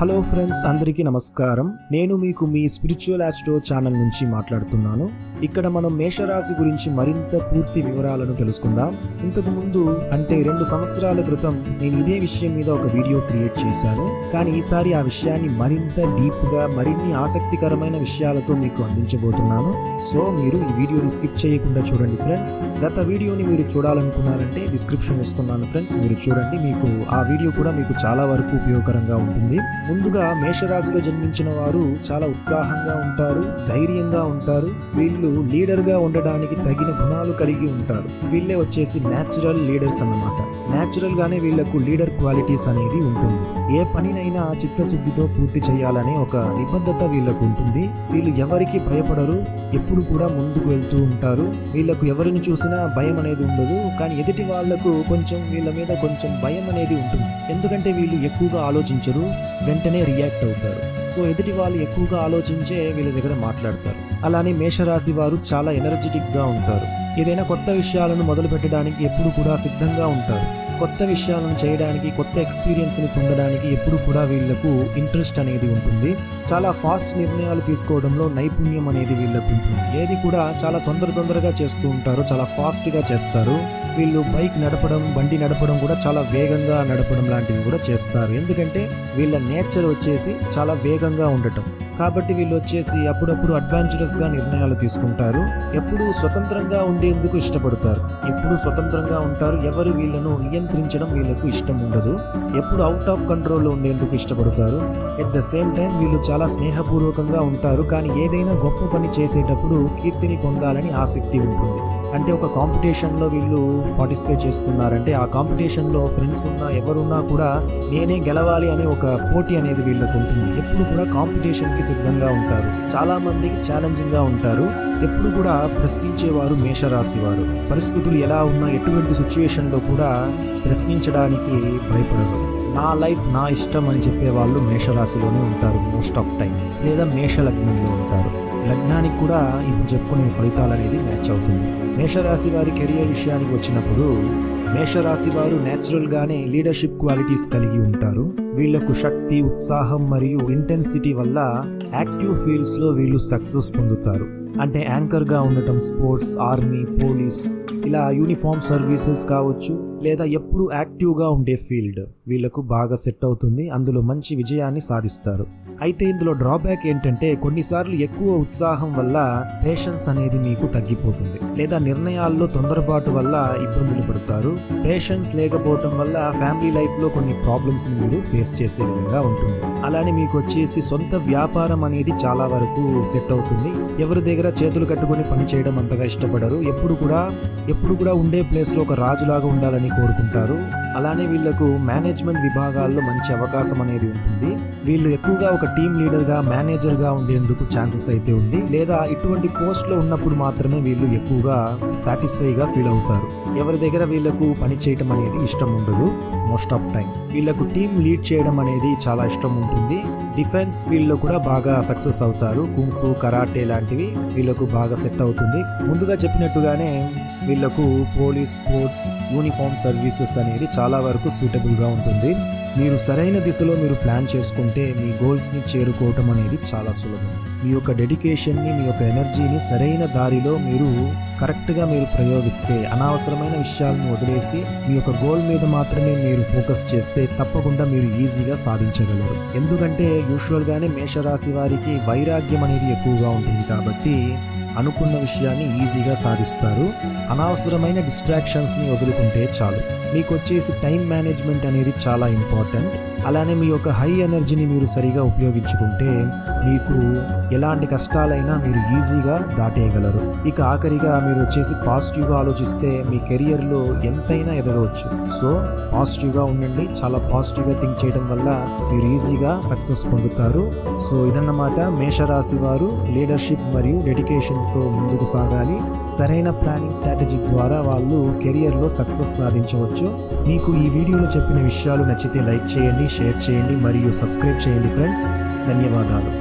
Hello friends అందరికీ నమస్కారం. నేను మీకు మీ స్పిరిచువల్ ఆస్ట్రో ఛానల్ నుంచి మాట్లాడుతున్నాను. ఇక్కడ మనం మేషరాశి గురించి మరింత పూర్తి వివరాలను తెలుసుకుందాం. ఇంతకు ముందు అంటే రెండు సంవత్సరాల క్రితం నేను ఇదే విషయం మీద ఒక వీడియో క్రియేట్ చేశాను. కానీ ఈసారి ఆ విషయాన్ని మరింత డీప్గా మరిన్ని ఆసక్తికరమైన విషయాలతో మీకు అందించబోతున్నాను. సో మీరు ఈ వీడియోని స్కిప్ చేయకుండా చూడండి ఫ్రెండ్స్. గత వీడియోని మీరు చూడాలనుకున్నారంటే డిస్క్రిప్షన్ ఇస్తున్నాను ఫ్రెండ్స్. మీరు చూడండి మీకు ఆ వీడియో కూడా మీకు చాలా వరకు ఉపయోగకరంగా ఉంటుంది. ముందుగా మేషరాశిలో జన్మించిన వారు చాలా ఉత్సాహంగా ఉంటారు ధైర్యంగా ఉంటారు. వీళ్ళు లీడర్గా ఉండడానికి తగిన గుణాలు కలిగి ఉంటారు. వీళ్ళే వచ్చేసి న్యాచురల్ లీడర్స్ అన్నమాట. న్యాచురల్ గానే వీళ్ళకు లీడర్ క్వాలిటీస్ అనేది ఉంటుంది. ఏ పనినైనా చిత్తశుద్ధితో పూర్తి చేయాలనే ఒక నిబద్ధత వీళ్ళకు ఉంటుంది. వీళ్ళు ఎవరికి భయపడరు ఎప్పుడు కూడా ముందుకు వెళ్తూ ఉంటారు. వీళ్ళకు ఎవరిని చూసినా భయం అనేది ఉండదు. కానీ ఎదుటి వాళ్ళకు కొంచెం వీళ్ళ మీద కొంచెం భయం అనేది ఉంటుంది. ఎందుకంటే వీళ్ళు ఎక్కువగా ఆలోచించరు. వెంటనే రియాక్ట్ అవుతారు. సో ఎదుటి వాళ్ళు ఎక్కువగా ఆలోచించే వీళ్ళ దగ్గర మాట్లాడతారు. అలానే మేషరాశి వారు చాలా ఎనర్జెటిక్గా ఉంటారు. ఏదైనా కొత్త విషయాలను మొదలు పెట్టడానికి ఎప్పుడు కూడా సిద్ధంగా ఉంటారు. కొత్త విషయాలను చేయడానికి కొత్త ఎక్స్పీరియన్స్ని పొందడానికి ఎప్పుడు కూడా వీళ్ళకు ఇంట్రెస్ట్ అనేది ఉంటుంది. చాలా ఫాస్ట్ నిర్ణయాలు తీసుకోవడంలో నైపుణ్యం అనేది వీళ్ళకు ఉంటుంది. ఏది కూడా చాలా తొందర తొందరగా చేస్తూ ఉంటారు చాలా ఫాస్ట్గా చేస్తారు. వీళ్ళు బైక్ నడపడం బండి నడపడం కూడా చాలా వేగంగా నడపడం లాంటివి కూడా చేస్తారు. ఎందుకంటే వీళ్ళ నేచర్ వచ్చేసి చాలా వేగంగా ఉండటం. కాబట్టి వీళ్ళు వచ్చేసి అప్పుడప్పుడు అడ్వాంచరస్గా నిర్ణయాలు తీసుకుంటారు. ఎప్పుడూ స్వతంత్రంగా ఉండేందుకు ఇష్టపడతారు. ఎప్పుడు స్వతంత్రంగా ఉంటారు. ఎవరు వీళ్ళను నియంత్రించడం వీళ్ళకు ఇష్టం ఉండదు. ఎప్పుడు అవుట్ ఆఫ్ కంట్రోల్లో ఉండేందుకు ఇష్టపడతారు. ఎట్ ద సేమ్ టైం వీళ్ళు చాలా స్నేహపూర్వకంగా ఉంటారు. కానీ ఏదైనా గొప్ప పని చేసేటప్పుడు కీర్తిని పొందాలని ఆసక్తి ఉంటుంది. అంటే ఒక కాంపిటీషన్లో వీళ్ళు పార్టిసిపేట్ చేస్తున్నారంటే ఆ కాంపిటీషన్లో ఫ్రెండ్స్ ఉన్నా ఎవరున్నా కూడా నేనే గెలవాలి అనే ఒక పోటీ అనేది వీళ్ళకు ఉంటుంది. ఎప్పుడు కూడా కాంపిటీషన్కి సిద్ధంగా ఉంటారు. చాలా మందికి ఛాలెంజింగ్గా ఉంటారు. ఎప్పుడు కూడా ప్రశ్నించేవారు మేషరాశి వారు పరిస్థితులు ఎలా ఉన్నా ఎటువంటి సిచ్యువేషన్లో కూడా ప్రశ్నించడానికి భయపడరు. నా లైఫ్ నా ఇష్టం అని చెప్పే వాళ్ళు మేషరాశిలోనే ఉంటారు మోస్ట్ ఆఫ్ టైం లేదా మేష లగ్నంలో ఉంటారు. లగ్నానికి కూడా ఇప్పుడు చెప్పుకునే ఫలితాలు అనేది మ్యాచ్ అవుతుంది. మేషరాశి వారి కెరియర్ విషయానికి వచ్చినప్పుడు మేషరాశి వారు నేచురల్గానే లీడర్షిప్ క్వాలిటీస్ కలిగి ఉంటారు. వీళ్ళకు శక్తి ఉత్సాహం మరియు ఇంటెన్సిటీ వల్ల యాక్టివ్ ఫీల్డ్స్లో వీళ్ళు సక్సెస్ పొందుతారు. అంటే యాంకర్గా ఉండటం స్పోర్ట్స్ ఆర్మీ పోలీస్ ఇలా యూనిఫామ్ సర్వీసెస్ కావచ్చు లేదా ఎప్పుడు యాక్టివ్గా ఉండే ఫీల్డ్ వీళ్ళకు బాగా సెట్ అవుతుంది. అందులో మంచి విజయాన్ని సాధిస్తారు. అయితే ఇందులో డ్రాబ్యాక్ ఏంటంటే కొన్నిసార్లు ఎక్కువ ఉత్సాహం వల్ల పేషెన్స్ అనేది మీకు తగ్గిపోతుంది. లేదా నిర్ణయాల్లో తొందరపాటు వల్ల ఇబ్బందులు పడతారు. పేషెన్స్ లేకపోవడం వల్ల ఫ్యామిలీ లైఫ్లో కొన్ని ప్రాబ్లమ్స్ మీరు ఫేస్ చేసే విధంగా ఉంటుంది. అలానే మీకు వచ్చేసి సొంత వ్యాపారం అనేది చాలా వరకు సెట్ అవుతుంది. ఎవరి దగ్గర చేతులు కట్టుకొని పని చేయడం అంతగా ఇష్టపడరు. ఎప్పుడు కూడా ఎప్పుడు కూడా ఉండే ప్లేస్లో ఒక రాజులాగా ఉండాలని కోరుకుంటారు. అలానే వీళ్ళకు మేనేజ్మెంట్ విభాగాల్లో మంచి అవకాశం అనేది ఉంటుంది. వీళ్ళు ఎక్కువగా ఒక టీమ్ లీడర్గా మేనేజర్గా ఉండేందుకు ఛాన్సెస్ అయితే ఉంది. లేదా ఇటువంటి పోస్ట్లో ఉన్నప్పుడు మాత్రమే వీళ్ళు ఎక్కువగా సాటిస్ఫై గా ఫీల్ అవుతారు. ఎవరి దగ్గర వీళ్ళకు పని చేయటం అనేది ఇష్టం ఉండదు. మోస్ట్ ఆఫ్ టైం వీళ్ళకు టీం లీడ్ చేయడం అనేది చాలా ఇష్టం ఉంటుంది. డిఫెన్స్ ఫీల్డ్లో కూడా బాగా సక్సెస్ అవుతారు. కుంఫు కరాటే లాంటివి వీళ్ళకు బాగా సెట్ అవుతుంది. ముందుగా చెప్పినట్టుగానే వీళ్ళకు పోలీస్ స్పోర్ట్స్ యూనిఫామ్ సర్వీసెస్ అనేది చాలా వరకు సూటబుల్గా ఉంటుంది. మీరు సరైన దిశలో మీరు ప్లాన్ చేసుకుంటే మీ గోల్స్ని చేరుకోవటం అనేది చాలా సులభం. మీ యొక్క డెడికేషన్ని మీ యొక్క ఎనర్జీని సరైన దారిలో మీరు కరెక్ట్గా మీరు ప్రయోగిస్తే అనవసరమైన విషయాలను వదిలేసి మీ యొక్క గోల్ మీద మాత్రమే మీరు ఫోకస్ చేస్తే తప్పకుండా మీరు ఈజీగా సాధించగలరు. ఎందుకంటే యూజువల్గానే మేషరాశి వారికి వైరాగ్యం అనేది ఎక్కువగా ఉంటుంది కాబట్టి అనుకున్న విషయాన్ని ఈజీగా సాధిస్తారు. అనవసరమైన డిస్ట్రాక్షన్స్ని వదులుకుంటే చాలు. మీకు వచ్చేసి టైం మేనేజ్మెంట్ అనేది చాలా ఇంపార్టెంట్ అలానే మీ యొక్క హై ఎనర్జీని మీరు సరిగా ఉపయోగించుకుంటే మీకు ఎలాంటి కష్టాలైనా మీరు ఈజీగా దాటేయగలరు. ఇక ఆఖరిగా మీరు వచ్చేసి పాజిటివ్గా ఆలోచిస్తే మీ కెరియర్లో ఎంతైనా ఎదగవచ్చు. సో పాజిటివ్గా ఉండండి. చాలా పాజిటివ్గా థింక్ చేయడం వల్ల మీరు ఈజీగా సక్సెస్ పొందుతారు. సో ఇదన్నమాట మేషరాశి వారు లీడర్షిప్ మరియు డెడికేషన్తో ముందుకు సాగాలి. సరైన ప్లానింగ్ స్ట్రాటజీ ద్వారా వాళ్ళు కెరియర్లో సక్సెస్ సాధించవచ్చు. మీకు ఈ వీడియోలో చెప్పిన విషయాలు నచ్చితే లైక్ చేయండి షేర్ చేయండి మరియు సబ్స్క్రైబ్ చేయండి ఫ్రెండ్స్. ధన్యవాదాలు.